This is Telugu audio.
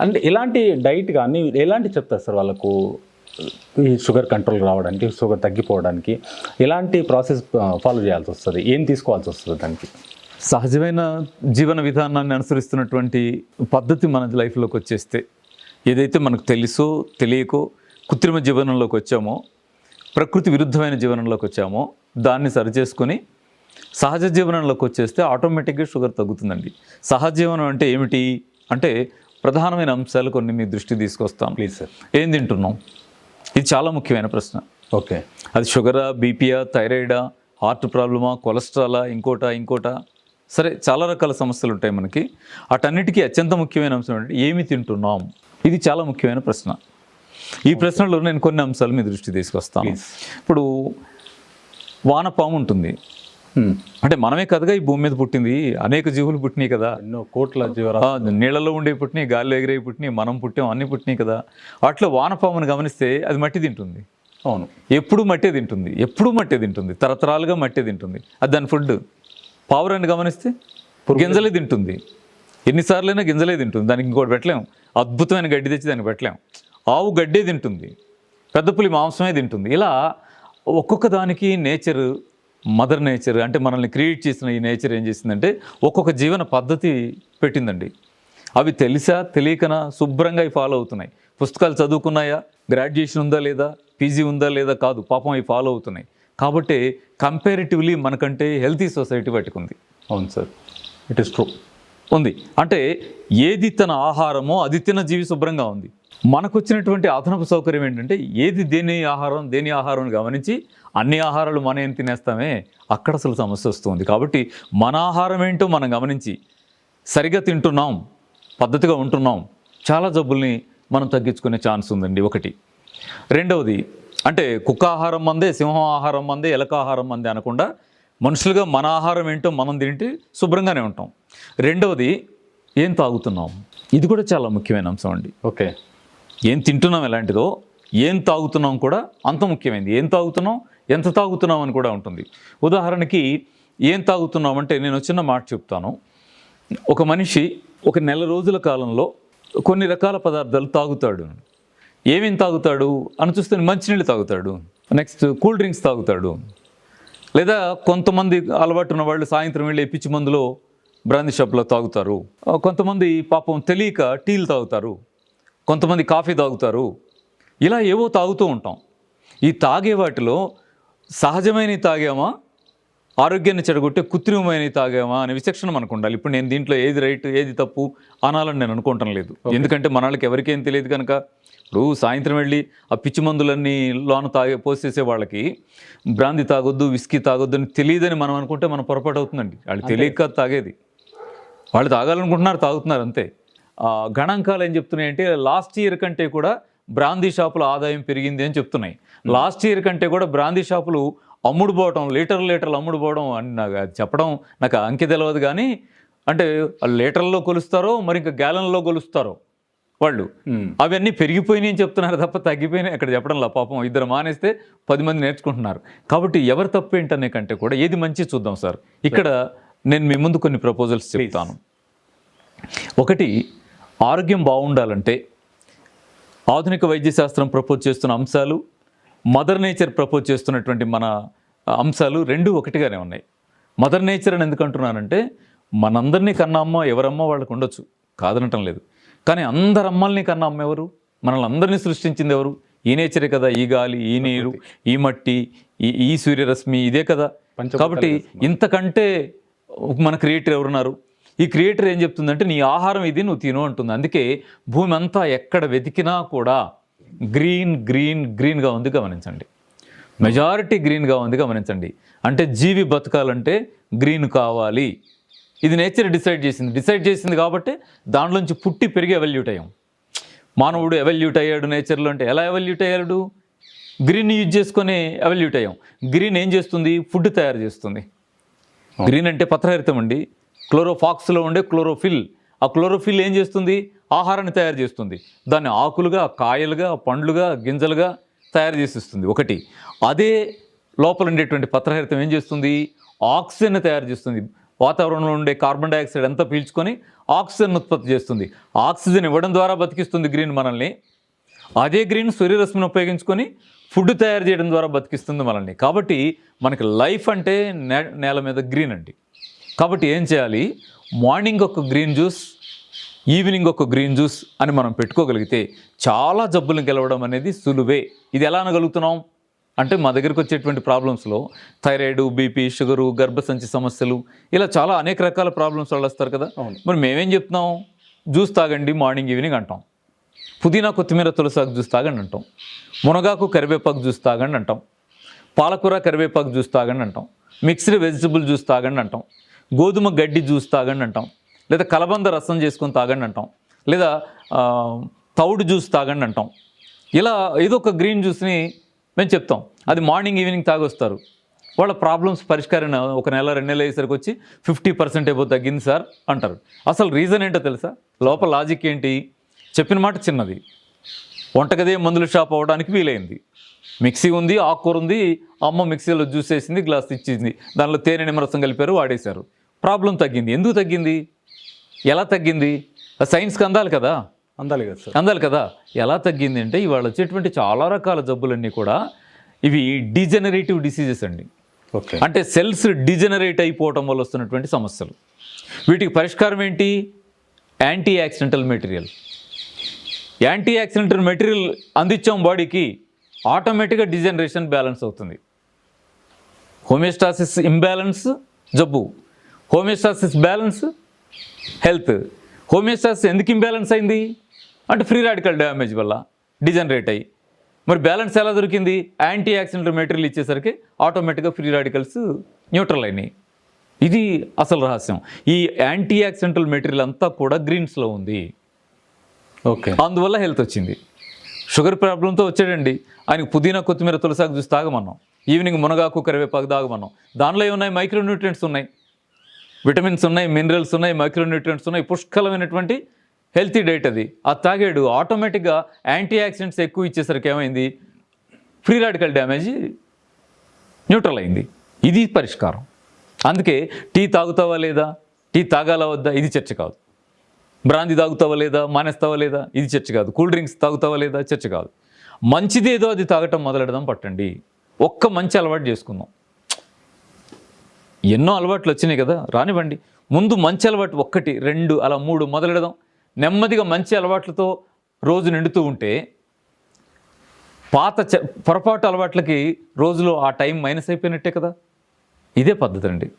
అంటే ఎలాంటి డైట్ కానీ ఎలాంటి చెప్తారు సార్ వాళ్ళకు? ఈ షుగర్ కంట్రోల్ రావడానికి షుగర్ తగ్గిపోవడానికి ఎలాంటి ప్రాసెస్ ఫాలో చేయాల్సి వస్తుంది. ఏం తీసుకోవాల్సి వస్తుంది దానికి? సహజమైన జీవన విధానాన్ని అనుసరిస్తున్నటువంటి పద్ధతి మన లైఫ్లోకి వచ్చేస్తే ఏదైతే మనకు తెలుసో తెలియకో కృత్రిమ జీవనంలోకి వచ్చామో ప్రకృతి విరుద్ధమైన జీవనంలోకి వచ్చామో దాన్ని సరిచేసుకొని సహజ జీవనంలోకి వచ్చేస్తే ఆటోమేటిక్గా షుగర్ తగ్గుతుందండి. సహజ జీవనం అంటే ఏమిటి? అంటే ప్రధానమైన అంశాలు కొన్ని మీ దృష్టి తీసుకొస్తాం. ప్లీజ్ సార్ ఏం తింటున్నాం? ఇది చాలా ముఖ్యమైన ప్రశ్న. ఓకే. అది షుగరా బీపీయా థైరాయిడా హార్ట్ ప్రాబ్లమా కొలెస్ట్రాలా ఇంకోటా ఇంకోటా? సరే చాలా రకాల సమస్యలు ఉంటాయి మనకి. అటన్నిటికీ అత్యంత ముఖ్యమైన అంశం ఏంటంటే ఏమి తింటున్నాం? ఇది చాలా ముఖ్యమైన ప్రశ్న. ఈ ప్రశ్నలో నేను కొన్ని అంశాలు మీ దృష్టి తీసుకొస్తాను. ఇప్పుడు వానపాము ఉంటుంది. అంటే మనమే కదగా ఈ భూమి మీద పుట్టింది. అనేక జీవులు పుట్టినాయి కదా. ఎన్నో కోట్ల జీవరా ఆ, నీళ్ళలో ఉండే పుట్టినాయి గాలిలో ఎగిరే పుట్టినాయి మనం పుట్టాం అన్ని పుట్టినాయి కదా. అట్లా వానపామును గమనిస్తే అది మట్టి తింటుంది. అవును. ఎప్పుడు మట్టే తింటుంది. ఎప్పుడు మట్టే తింటుంది. తరతరాలుగా మట్టే తింటుంది. అది దాని ఫుడ్. పావురాన్ని గమనిస్తే గింజలే తింటుంది. ఎన్నిసార్లైనా గింజలే తింటుంది. దానికి ఇంకోటి పెట్టలేం. అద్భుతమైన గడ్డి తెచ్చి దానికి పెట్టలేం. ఆవు గడ్డే తింటుంది. పెద్ద పులి మాంసమే తింటుంది. ఇలా ఒక్కొక్క దానికి నేచర్ మదర్ నేచర్ అంటే మనల్ని క్రియేట్ చేసిన ఈ నేచర్ ఏం చేసిందంటే ఒక్కొక్క జీవన పద్ధతి పెట్టిందండి. అవి తెలిసా తెలియకనా శుభ్రంగా అవి ఫాలో అవుతున్నాయి. పుస్తకాలు చదువుకున్నాయా? గ్రాడ్యుయేషన్ ఉందా లేదా? పీజీ ఉందా లేదా? కాదు పాపం అవి ఫాలో అవుతున్నాయి. కాబట్టి కంపారిటివ్లీ మనకంటే హెల్తీ సొసైటీ పట్టుకుంది అవును సార్. ఇట్ ఇస్ ట్రూ ఉంది. అంటే ఏది తన ఆహారమో అది తిన జీవి శుభ్రంగా ఉంది. మనకు వచ్చినటువంటి అదనపు సౌకర్యం ఏంటంటే ఏది దేని ఆహారం దేని ఆహారం గమనించి అన్ని ఆహారాలు మనం ఏం తినేస్తామే అక్కడ అసలు సమస్య వస్తుంది. కాబట్టి మన ఆహారం ఏంటో మనం గమనించి సరిగా తింటున్నాం పద్ధతిగా ఉంటున్నాం చాలా జబ్బుల్ని మనం తగ్గించుకునే ఛాన్స్ ఉందండి ఒకటి. రెండవది అంటే కుక్క ఆహారం మందే సింహం ఆహారం మందే ఎలక ఆహారం మందే అనకుండా మనుషులుగా మన ఆహారం ఏంటో మనం తింటే శుభ్రంగానే ఉంటాం. రెండవది ఏం తాగుతున్నాం? ఇది కూడా చాలా ముఖ్యమైన అంశం అండి. ఓకే. ఏం తింటున్నాం ఎలాంటిదో ఏం తాగుతున్నాం కూడా అంత ముఖ్యమైనది ఏం తాగుతున్నాం ఎంత తాగుతున్నాం అని కూడా ఉంటుంది. ఉదాహరణకి ఏం తాగుతున్నాం అంటే నేను చిన్న మాట చెప్తాను. ఒక మనిషి ఒక నెల రోజుల కాలంలో కొన్ని రకాల పదార్థాలు తాగుతాడు. ఏమేం తాగుతాడు? అని చూస్తే మంచినీళ్ళు తాగుతాడు. నెక్స్ట్ కూల్ డ్రింక్స్ తాగుతాడు. లేదా కొంతమంది అలవాటు ఉన్న వాళ్ళు సాయంత్రం వెళ్ళి పిచ్చి మందులో బ్రాందీ షాప్లో తాగుతారు. కొంతమంది పాపం తెలియక టీలు తాగుతారు. కొంతమంది కాఫీ తాగుతారు. ఇలా ఏవో తాగుతూ ఉంటాం. ఈ తాగే వాటిలో సహజమైనవి తాగామా? ఆరోగ్యాన్ని చెడగొట్టే కృత్రిమమైనవి తాగామా? అనే విచక్షణ మనకు ఉండాలి ఇప్పుడు నేను దీంట్లో ఏది రైట్ ఏది తప్పు అనాలని నేను అనుకోవటం లేదు. ఎందుకంటే మన వాళ్ళకి ఎవరికేం తెలియదు కనుక. ఇప్పుడు సాయంత్రం వెళ్ళి ఆ పిచ్చి మందులన్నీ లోన తాగే పోసేసే వాళ్ళకి బ్రాంది తాగొద్దు విస్కీ తాగొద్దు అని తెలియదని మనం అనుకుంటే మనం పొరపాటు అవుతుందండి. వాళ్ళు తెలియక తాగేది. వాళ్ళు తాగాలనుకుంటున్నారు తాగుతున్నారు అంతే. గణాంకాలు ఏం చెప్తున్నాయి అంటే లాస్ట్ ఇయర్ కంటే కూడా బ్రాందీ షాపుల ఆదాయం పెరిగింది అని చెప్తున్నాయి. లాస్ట్ ఇయర్ కంటే కూడా బ్రాందీ షాపులు అమ్ముడు పోవడం లీటర్ లీటర్లు అమ్ముడు పోవడం అని నాకు చెప్పడం నాకు అంకె తెలియదు కానీ అంటే లీటర్లో కొలుస్తారో మరి ఇంకా గ్యాలన్లో కొలుస్తారో వాళ్ళు. అవన్నీ పెరిగిపోయినాయి అని చెప్తున్నారు తప్ప తగ్గిపోయినాయి. అక్కడ చెప్పడం లా పాపం ఇద్దరు మానేస్తే పది మంది నేర్చుకుంటున్నారు. కాబట్టి ఎవరు తప్పు ఏంటనే కంటే కూడా ఏది మంచి చూద్దాం సార్. ఇక్కడ నేను మీ ముందు కొన్ని ప్రపోజల్స్ చెప్తాను. ఒకటి ఆరోగ్యం బాగుండాలంటే ఆధునిక వైద్య శాస్త్రం ప్రపోజ్ చేస్తున్న అంశాలు మదర్ నేచర్ ప్రపోజ్ చేస్తున్నటువంటి మన అంశాలు రెండు ఒకటిగానే ఉన్నాయి. మదర్ నేచర్ అని ఎందుకు అంటున్నానంటే మనందరినీ కన్న అమ్మ ఎవరమ్మ వాళ్ళకు ఉండొచ్చు కాదనటం లేదు. కానీ అందరు అమ్మల్ని కన్న అమ్మ ఎవరు? మనల్ని అందరినీ సృష్టించింది ఎవరు? ఈ నేచరే కదా ఈ గాలి ఈ నీరు ఈ మట్టి ఈ ఈ సూర్యరశ్మి ఇదే కదా. కాబట్టి ఇంతకంటే మన క్రియేటర్ ఎవరున్నారు? ఈ క్రియేటర్ ఏం చెప్తుందంటే నీ ఆహారం ఇది నువ్వు తిను అంటుంది. అందుకే భూమి అంతా ఎక్కడ వెతికినా కూడా గ్రీన్ గ్రీన్ గ్రీన్గా ఉంది గమనించండి. మెజారిటీ గ్రీన్గా ఉంది గమనించండి. అంటే జీవి బతకాలంటే గ్రీన్ కావాలి. ఇది నేచర్ డిసైడ్ చేసింది. డిసైడ్ చేసింది కాబట్టి దాంట్లోంచి పుట్టి పెరిగి ఎవల్యూట్ అయ్యాం. మానవుడు ఎవల్యూట్ అయ్యాడు నేచర్లో అంటే ఎలా ఎవల్యూట్ అయ్యాడు? గ్రీన్ యూజ్ చేసుకొని ఎవల్యూట్ అయ్యాం. గ్రీన్ ఏం చేస్తుంది? ఫుడ్ తయారు చేస్తుంది. గ్రీన్ అంటే పత్రహరితం అండి. క్లోరోఫాక్స్లో ఉండే క్లోరోఫిల్. ఆ క్లోరోఫిల్ ఏం చేస్తుంది? ఆహారాన్ని తయారు చేస్తుంది. దాన్ని ఆకులుగా కాయలుగా పండ్లుగా గింజలుగా తయారు చేసిస్తుంది. ఒకటి. అదే లోపల ఉండేటువంటి పత్రహరితం ఏం చేస్తుంది? ఆక్సిజన్ తయారు చేస్తుంది. వాతావరణంలో ఉండే కార్బన్ డైఆక్సైడ్ అంతా పీల్చుకొని ఆక్సిజన్ ఉత్పత్తి చేస్తుంది. ఆక్సిజన్ ఇవ్వడం ద్వారా బతికిస్తుంది గ్రీన్ మనల్ని. అదే గ్రీన్ సూర్యరశ్మిని ఉపయోగించుకొని ఫుడ్ తయారు చేయడం ద్వారా బతికిస్తుంది మనల్ని. కాబట్టి మనకి లైఫ్ అంటే నే నేల మీద గ్రీన్ అండి. కాబట్టి ఏం చేయాలి? మార్నింగ్ ఒక గ్రీన్ జ్యూస్ ఈవినింగ్ ఒక గ్రీన్ జ్యూస్ అని మనం పెట్టుకోగలిగితే చాలా జబ్బులను గెలవడం అనేది సులువే. ఇది ఎలా అనగలుగుతున్నాం? అంటే మా దగ్గరికి వచ్చేటువంటి ప్రాబ్లమ్స్లో థైరాయిడ్ బీపీ షుగరు గర్భసంచి సమస్యలు ఇలా చాలా అనేక రకాల ప్రాబ్లమ్స్ వాళ్ళు వస్తారు కదా. మరి మేమేం చెప్తున్నాం? జ్యూస్ తాగండి మార్నింగ్ ఈవినింగ్ అంటాం. పుదీనా కొత్తిమీర తులసాకు జ్యూస్ తాగండి అంటాం. మునగాకు కరివేపాకు జ్యూస్ తాగండి అంటాం. పాలకూర కరివేపాకు జ్యూస్ తాగండి అంటాం. మిక్స్డ్ వెజిటబుల్ జ్యూస్ తాగండి అంటాం. గోధుమ గడ్డి జ్యూస్ తాగండి అంటాం. లేదా కలబంద రసం చేసుకొని తాగండి అంటాం. లేదా తౌడు జ్యూస్ తాగండి అంటాం. ఇలా ఏదో ఒక గ్రీన్ జ్యూస్ని మేము చెప్తాం. అది మార్నింగ్ ఈవినింగ్ తాగొస్తారు. వాళ్ళ ప్రాబ్లమ్స్ పరిష్కారం ఒక నెల రెండు నెలలు అయ్యేసరికి వచ్చి ఫిఫ్టీ పర్సెంట్ ఏబో తగ్గింది సార్ అంటారు. అసలు రీజన్ ఏంటో తెలుసా? లోపల లాజిక్ ఏంటి? చెప్పిన మాట చిన్నది. వంటగదే మందుల షాప్ అవ్వడానికి వీలైంది. మిక్సీ ఉంది ఆకుకూర ఉంది అమ్మ మిక్సీలో జ్యూస్ వేసింది గ్లాస్ ఇచ్చింది దానిలో తేనె నిమ్మరసం కలిపారు వాడేశారు. ప్రాబ్లం తగ్గింది. ఎందుకు తగ్గింది? ఎలా తగ్గింది? సైన్స్కి అందాలి కదా. అందాలి కదా సార్. అందాలి కదా. ఎలా తగ్గింది అంటే ఇవాళ వచ్చేటువంటి చాలా రకాల జబ్బులన్నీ కూడా ఇవి డిజనరేటివ్ డిసీజెస్ అండి. ఓకే. అంటే సెల్స్ డిజనరేట్ అయిపోవటం వల్ల వస్తున్నటువంటి సమస్యలు. వీటికి పరిష్కారం ఏంటి? Anti accidental material. Anti accidental material అందించాం బాడీకి ఆటోమేటిక్గా డిజనరేషన్ బ్యాలెన్స్ అవుతుంది. హోమియోస్టాసిస్ ఇంబ్యాలెన్స్ జబ్బు. Homeostasis balance health. హోమియోస్టాసిస్ ఎందుకు ఇంబ్యాలెన్స్ అయింది? అంటే ఫ్రీ రాడికల్ డ్యామేజ్ వల్ల డిజనరేట్ అయ్యి. మరి బ్యాలెన్స్ ఎలా దొరికింది? యాంటీ యాక్సిడెంటల్ మెటీరియల్ ఇచ్చేసరికి ఆటోమేటిక్గా ఫ్రీ రాడికల్స్ న్యూట్రల్ అయినాయి. ఇది అసలు రహస్యం. ఈ యాంటీ యాక్సిడెంటల్ మెటీరియల్ అంతా కూడా గ్రీన్స్లో ఉంది. ఓకే. అందువల్ల హెల్త్ వచ్చింది. షుగర్ ప్రాబ్లంతో వచ్చాడండి. ఆయనకు పుదీనా కొత్తిమీర తులసాకు చూసి తాగమన్నాం. ఈవినింగ్ మునగాకు కరివేపాకు తాగమన్నాం. దానిలో ఏమున్నాయి? మైక్రో న్యూట్రియంట్స్ ఉన్నాయి. విటమిన్స్ ఉన్నాయి మినరల్స్ ఉన్నాయి మైక్రో న్యూట్రియంట్స్ ఉన్నాయి పుష్కలమైనటువంటి హెల్తీ డైట్ అది. అది తాగాడు ఆటోమేటిక్గా యాంటీ ఆక్సిడెంట్స్ ఎక్కువ ఇచ్చేసరికి ఏమైంది? ఫ్రీ రాడికల్ డ్యామేజ్ న్యూట్రల్ అయింది. ఇది పరిష్కారం. అందుకే టీ తాగుతావా లేదా? టీ తాగాలా వద్దా? ఇది చర్చ కాదు. బ్రాంది తాగుతావా లేదా? మానేస్తావా లేదా? ఇది చర్చ కాదు. కూల్ డ్రింక్స్ తాగుతావా లేదా? చర్చ కాదు. మంచిదేదో అది తాగటం మొదలెడదాం పట్టండి. ఒక్క మంచి అలవాటు చేసుకుందాం. ఎన్నో అలవాట్లు వచ్చినాయి కదా రానివ్వండి. ముందు మంచి అలవాటు ఒక్కటి రెండు అలా మూడు మొదలెడదాం. నెమ్మదిగా మంచి అలవాట్లతో రోజు నిండుతూ ఉంటే పాత చ పొరపాటు అలవాట్లకి రోజులో ఆ టైం మైనస్ అయిపోయినట్టే కదా. ఇదే పద్ధతి అండి.